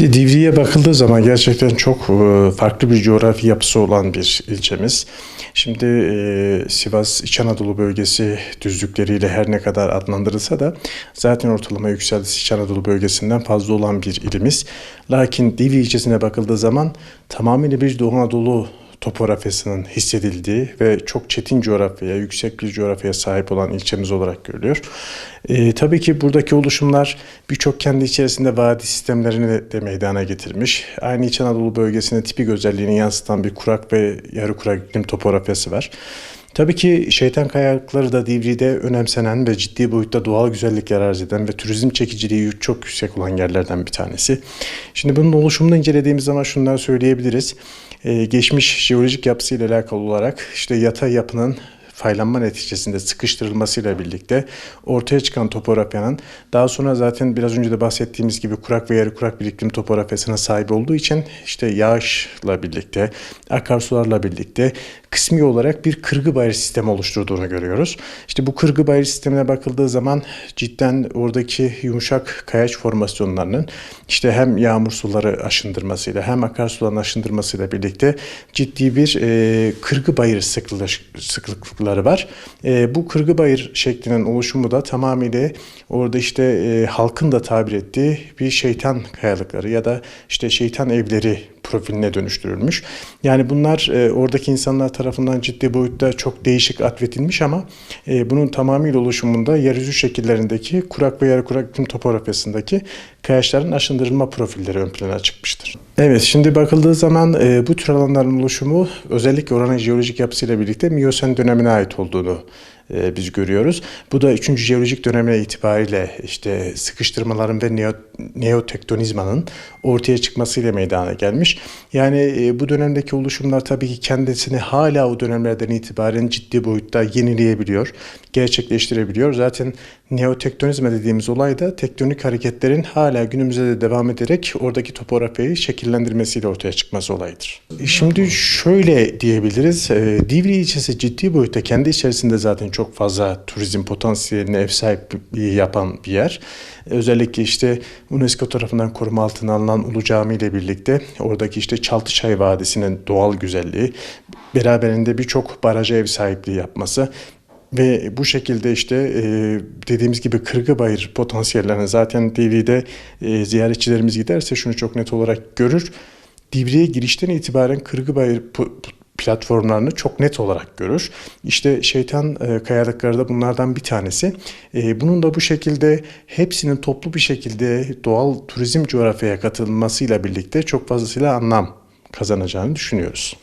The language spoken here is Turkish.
Divriğe bakıldığı zaman gerçekten çok e, farklı bir coğrafi yapısı olan bir ilçemiz. Şimdi e, Sivas İç Anadolu bölgesi düzlükleriyle her ne kadar adlandırılsa da zaten ortalama yükseltisi İç Anadolu bölgesinden fazla olan bir ilimiz. Lakin Divri ilçesine bakıldığı zaman tamamıyla bir Doğu Anadolu topografyasının hissedildiği ve çok çetin coğrafyaya, yüksek bir coğrafyaya sahip olan ilçemiz olarak görülüyor. Ee, tabii ki buradaki oluşumlar birçok kendi içerisinde vadi sistemlerini de, de meydana getirmiş. Aynı İç Anadolu bölgesinin tipik özelliğini yansıtan bir kurak ve yarı kurak iklim topografyası var. Tabii ki şeytan kayalıkları da Divri'de önemsenen ve ciddi boyutta doğal güzellikler arz eden ve turizm çekiciliği çok yüksek olan yerlerden bir tanesi. Şimdi bunun oluşumunu incelediğimiz zaman şunları söyleyebiliriz. Ee, geçmiş jeolojik yapısıyla alakalı olarak işte yatay yapının faylanma neticesinde sıkıştırılmasıyla birlikte ortaya çıkan topografyanın daha sonra zaten biraz önce de bahsettiğimiz gibi kurak ve yarı kurak bir iklim topografyasına sahip olduğu için işte yağışla birlikte, akarsularla birlikte kısmi olarak bir kırgı bayır sistemi oluşturduğunu görüyoruz. İşte bu kırgı bayır sistemine bakıldığı zaman cidden oradaki yumuşak kayaç formasyonlarının işte hem yağmur suları aşındırmasıyla hem akarsuların aşındırmasıyla birlikte ciddi bir e, kırgı bayır sıkılış, sıklıkları var. E, bu kırgı bayır şeklinin oluşumu da tamamıyla orada işte e, halkın da tabir ettiği bir şeytan kayalıkları ya da işte şeytan evleri profiline dönüştürülmüş. Yani bunlar e, oradaki insanlar tarafından ciddi boyutta çok değişik atfedilmiş ama e, bunun tamamıyla oluşumunda yeryüzü şekillerindeki kurak ve yarı kurak iklim topografyasındaki kayaçların aşındırılma profilleri ön plana çıkmıştır. Evet şimdi bakıldığı zaman e, bu tür alanların oluşumu özellikle oranın jeolojik yapısıyla birlikte Miyosen dönemine ait olduğunu e, biz görüyoruz. Bu da 3. jeolojik dönemine itibariyle işte sıkıştırmaların ve neo, neotektonizmanın ortaya çıkmasıyla meydana gelmiş. Yani e, bu dönemdeki oluşumlar tabii ki kendisini hala o dönemlerden itibaren ciddi boyutta yenileyebiliyor, gerçekleştirebiliyor. Zaten neotektonizma dediğimiz olay da tektonik hareketlerin hala günümüzde de devam ederek oradaki topografyayı şekillendirmesiyle ortaya çıkması olayıdır. Şimdi şöyle diyebiliriz. E, Divri ilçesi ciddi boyutta kendi içerisinde zaten çok fazla turizm potansiyeline ev sahipliği yapan bir yer. Özellikle işte UNESCO tarafından koruma altına alınan Ulu Cami ile birlikte oradaki işte Çaltıçay Vadisi'nin doğal güzelliği, beraberinde birçok baraja ev sahipliği yapması ve bu şekilde işte e, dediğimiz gibi Kırgıbayır potansiyellerini zaten DV'de e, ziyaretçilerimiz giderse şunu çok net olarak görür. Divriğe girişten itibaren Kırgıbayır platformlarını çok net olarak görür. İşte şeytan e, kayalıkları da bunlardan bir tanesi. E, bunun da bu şekilde hepsinin toplu bir şekilde doğal turizm coğrafyaya katılmasıyla birlikte çok fazlasıyla anlam kazanacağını düşünüyoruz.